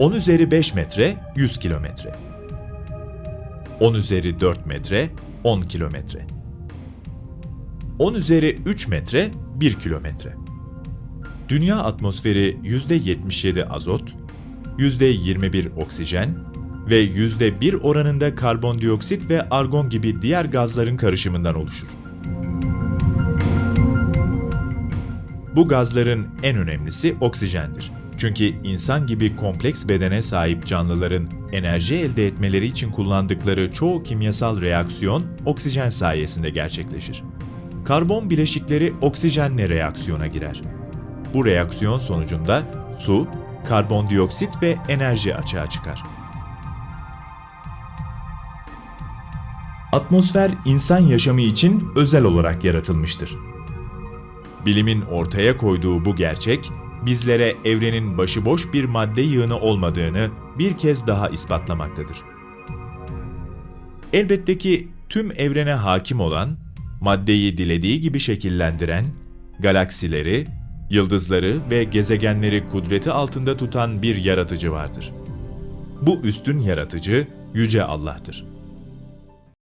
10 üzeri 5 metre 100 kilometre. 10 üzeri 4 metre 10 kilometre. 10 üzeri 3 metre 1 kilometre. Dünya atmosferi %77 azot, %21 oksijen ve %1 oranında karbondioksit ve argon gibi diğer gazların karışımından oluşur. Bu gazların en önemlisi oksijendir. Çünkü insan gibi kompleks bedene sahip canlıların enerji elde etmeleri için kullandıkları çoğu kimyasal reaksiyon oksijen sayesinde gerçekleşir. Karbon bileşikleri oksijenle reaksiyona girer. Bu reaksiyon sonucunda su, karbondioksit ve enerji açığa çıkar. Atmosfer insan yaşamı için özel olarak yaratılmıştır. Bilimin ortaya koyduğu bu gerçek, bizlere evrenin başıboş bir madde yığını olmadığını bir kez daha ispatlamaktadır. Elbette ki tüm evrene hakim olan, maddeyi dilediği gibi şekillendiren, galaksileri, yıldızları ve gezegenleri kudreti altında tutan bir yaratıcı vardır. Bu üstün yaratıcı Yüce Allah'tır.